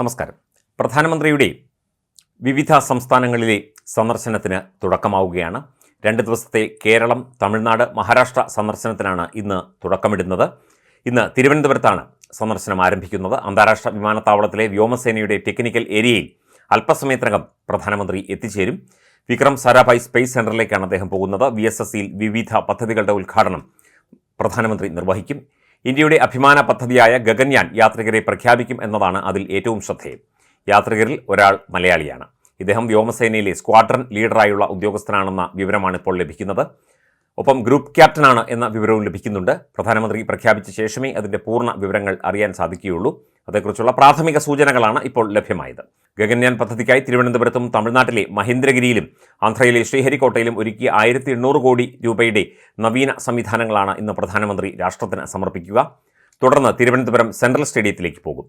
നമസ്കാരം. പ്രധാനമന്ത്രിയുടെ വിവിധ സംസ്ഥാനങ്ങളിലെ സന്ദർശനത്തിന് തുടക്കമാവുകയാണ്. രണ്ട് ദിവസത്തെ കേരളം തമിഴ്നാട് മഹാരാഷ്ട്ര സന്ദർശനത്തിനാണ് ഇന്ന് തുടക്കമിടുന്നത്. ഇന്ന് തിരുവനന്തപുരത്താണ് സന്ദർശനം ആരംഭിക്കുന്നത്. അന്താരാഷ്ട്ര വിമാനത്താവളത്തിലെ വ്യോമസേനയുടെ ടെക്നിക്കൽ ഏരിയയിൽ അല്പസമയത്തിനകം പ്രധാനമന്ത്രി എത്തിച്ചേരും. വിക്രം സാരാഭായ് സ്പേസ് സെന്ററിലേക്കാണ് അദ്ദേഹം പോകുന്നത്. വി എസ് എസ് സിയിൽ വിവിധ പദ്ധതികളുടെ ഉദ്ഘാടനം പ്രധാനമന്ത്രി നിർവഹിക്കും. ഇന്ത്യയുടെ അഭിമാന പദ്ധതിയായ ഗഗൻയാൻ യാത്രികരെ പ്രഖ്യാപിക്കും എന്നതാണ് അതിൽ ഏറ്റവും ശ്രദ്ധേയം. യാത്രികരിൽ ഒരാൾ മലയാളിയാണ്. ഇദ്ദേഹം വ്യോമസേനയിലെ സ്ക്വാഡ്രൺ ലീഡറായുള്ള ഉദ്യോഗസ്ഥനാണെന്ന വിവരമാണ് ഇപ്പോൾ ലഭിക്കുന്നത്. ഒപ്പം ഗ്രൂപ്പ് ക്യാപ്റ്റനാണ് എന്ന വിവരവും ലഭിക്കുന്നുണ്ട്. പ്രധാനമന്ത്രി പ്രഖ്യാപിച്ച ശേഷമേ അതിന്റെ പൂർണ വിവരങ്ങൾ അറിയാൻ സാധിക്കുകയുള്ളൂ. അതേക്കുറിച്ചുള്ള പ്രാഥമിക സൂചനകളാണ് ഇപ്പോൾ ലഭ്യമായത്. ഗഗൻയാൻ പദ്ധതിക്കായി തിരുവനന്തപുരത്തും തമിഴ്നാട്ടിലെ മഹേന്ദ്രഗിരിയിലും ആന്ധ്രയിലെ ശ്രീഹരിക്കോട്ടയിലും ഒരുക്കിയ ആയിരത്തി എണ്ണൂറ് കോടി രൂപയുടെ നവീന സംവിധാനങ്ങളാണ് ഇന്ന് പ്രധാനമന്ത്രി രാഷ്ട്രത്തിന് സമർപ്പിക്കുക. തുടർന്ന് തിരുവനന്തപുരം സെൻട്രൽ സ്റ്റേഡിയത്തിലേക്ക് പോകും.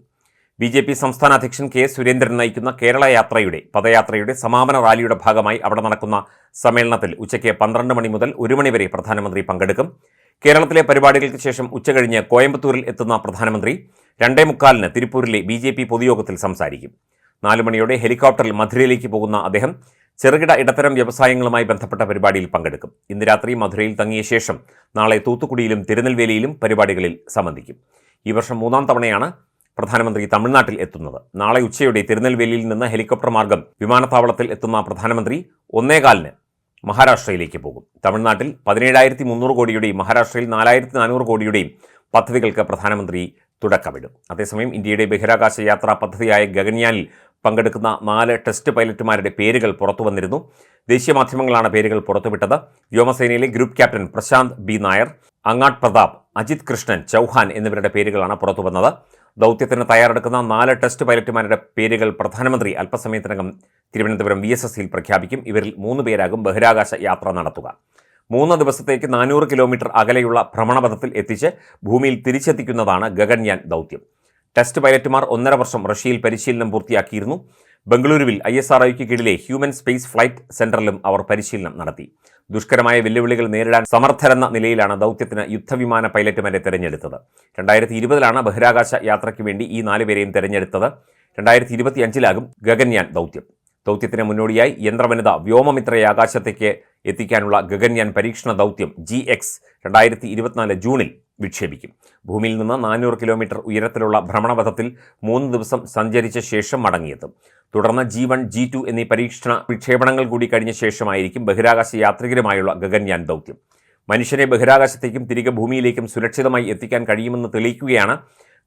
ബി ജെ പി സംസ്ഥാന അധ്യക്ഷൻ കെ സുരേന്ദ്രൻ നയിക്കുന്ന കേരള യാത്രയുടെ പദയാത്രയുടെ സമാപന റാലിയുടെ ഭാഗമായി അവിടെ നടക്കുന്ന സമ്മേളനത്തിൽ ഉച്ചയ്ക്ക് പന്ത്രണ്ട് മണി മുതൽ ഒരു മണി വരെ പ്രധാനമന്ത്രി പങ്കെടുക്കും. കേരളത്തിലെ പരിപാടികൾക്ക് ശേഷം ഉച്ചകഴിഞ്ഞ് കോയമ്പത്തൂരിൽ എത്തുന്ന പ്രധാനമന്ത്രി രണ്ടേ മുക്കാലിന് തിരുപ്പൂരിലെ ബി ജെ പി പൊതുയോഗത്തിൽ സംസാരിക്കും. നാലു മണിയോടെ ഹെലികോപ്റ്ററിൽ മധുരയിലേക്ക് പോകുന്ന അദ്ദേഹം ചെറുകിട ഇടത്തരം വ്യവസായങ്ങളുമായി ബന്ധപ്പെട്ട പരിപാടിയിൽ പങ്കെടുക്കും. ഇന്ന് രാത്രി മധുരയിൽ തങ്ങിയ ശേഷം നാളെ തൂത്തുക്കുടിയിലും തിരുനെൽവേലിയിലും പരിപാടികളിൽ സംബന്ധിക്കും. ഈ വർഷം മൂന്നാം തവണയാണ് പ്രധാനമന്ത്രി തമിഴ്നാട്ടിൽ എത്തുന്നത്. നാളെ ഉച്ചയോടെ തിരുനെൽവേലിയിൽ നിന്ന് ഹെലികോപ്റ്റർ മാർഗം വിമാനത്താവളത്തിൽ എത്തുന്ന പ്രധാനമന്ത്രി ഒന്നേകാലിന് മഹാരാഷ്ട്രയിലേക്ക് പോകും. തമിഴ്നാട്ടിൽ പതിനേഴായിരത്തി മുന്നൂറ് കോടിയുടെയും മഹാരാഷ്ട്രയിൽ നാലായിരത്തി നാനൂറ് കോടിയുടെയും പദ്ധതികൾക്ക് പ്രധാനമന്ത്രി തുടക്കമിടും. അതേസമയം ഇന്ത്യയുടെ ബഹിരാകാശ യാത്രാ പദ്ധതിയായ ഗഗൻയാനിൽ പങ്കെടുക്കുന്ന നാല് ടെസ്റ്റ് പൈലറ്റുമാരുടെ പേരുകൾ പുറത്തു വന്നിരുന്നു. ദേശീയ മാധ്യമങ്ങളാണ് പേരുകൾ പുറത്തുവിട്ടത്. വ്യോമസേനയിലെ group captain Prashanth B Nair Angad Pratap Ajit Krishnan Chauhan എന്നിവരുടെ പേരുകളാണ് പുറത്തു വന്നത്. ദൗത്യത്തിന് തയ്യാറെടുക്കുന്ന നാല് ടെസ്റ്റ് പൈലറ്റുമാരുടെ പേരുകൾ പ്രധാനമന്ത്രി അല്പസമയത്തിനകം തിരുവനന്തപുരം വി എസ് പ്രഖ്യാപിക്കും. ഇവരിൽ മൂന്ന് പേരാകും ബഹിരാകാശ യാത്ര നടത്തുക. മൂന്ന് ദിവസത്തേക്ക് നാനൂറ് കിലോമീറ്റർ അകലെയുള്ള ഭ്രമണപഥത്തിൽ എത്തിച്ച് ഭൂമിയിൽ തിരിച്ചെത്തിക്കുന്നതാണ് ഗഗൻയാൻ ദൗത്യം. ടെസ്റ്റ് പൈലറ്റുമാർ ഒന്നര വർഷം റഷ്യയിൽ പരിശീലനം പൂർത്തിയാക്കിയിരുന്നു. ബംഗളൂരുവിൽ ഐ എസ് ആർ കീഴിലെ ഹ്യൂമൻ സ്പേസ് ഫ്ലൈറ്റ് സെന്ററിലും അവർ പരിശീലനം നടത്തി. ദുഷ്കരമായ വെല്ലുവിളികൾ നേരിടാൻ സമർത്ഥരെന്ന നിലയിലാണ് ദൗത്യത്തിന് യുദ്ധവിമാന പൈലറ്റുമാരെ തെരഞ്ഞെടുത്തത്. രണ്ടായിരത്തി ഇരുപതിലാണ് ബഹിരാകാശ യാത്രയ്ക്ക് വേണ്ടി ഈ നാലുപേരെയും തെരഞ്ഞെടുത്തത്. രണ്ടായിരത്തി ഇരുപത്തി അഞ്ചിലാകും ഗഗൻയാൻ ദൗത്യം. ദൗത്യത്തിന് മുന്നോടിയായി യന്ത്രവനിത വ്യോമമിത്രയെ ആകാശത്തേക്ക് എത്തിക്കാനുള്ള ഗഗൻയാൻ പരീക്ഷണ ദൗത്യം ജി എക്സ് രണ്ടായിരത്തി ഇരുപത്തിനാല് ജൂണിൽ വിക്ഷേപിക്കും. ഭൂമിയിൽ നിന്ന് നാനൂറ് കിലോമീറ്റർ ഉയരത്തിലുള്ള ഭ്രമണപഥത്തിൽ മൂന്ന് ദിവസം സഞ്ചരിച്ച ശേഷം മടങ്ങിയെത്തും. തുടർന്ന് ജി വൺ ജി ടു എന്നീ പരീക്ഷണ വിക്ഷേപണങ്ങൾ കൂടി കഴിഞ്ഞ ശേഷമായിരിക്കും ബഹിരാകാശ യാത്രികരുമായുള്ള ഗഗൻയാൻ ദൗത്യം. മനുഷ്യനെ ബഹിരാകാശത്തേക്കും തിരികെ ഭൂമിയിലേക്കും സുരക്ഷിതമായി എത്തിക്കാൻ കഴിയുമെന്ന് തെളിയിക്കുകയാണ്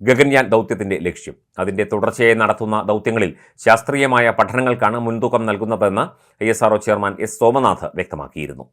ഗഗൻയാൻ ദൗത്യത്തിന്റെ ലക്ഷ്യം. അതിന്റെ തുടർച്ചയായി നടത്തുന്ന ദൗത്യങ്ങളിൽ ശാസ്ത്രീയമായ പഠനങ്ങൾക്കാണ് മുൻതൂക്കം നൽകുന്നതെന്ന് ഐ ചെയർമാൻ എസ് സോമനാഥ് വ്യക്തമാക്കിയിരുന്നു.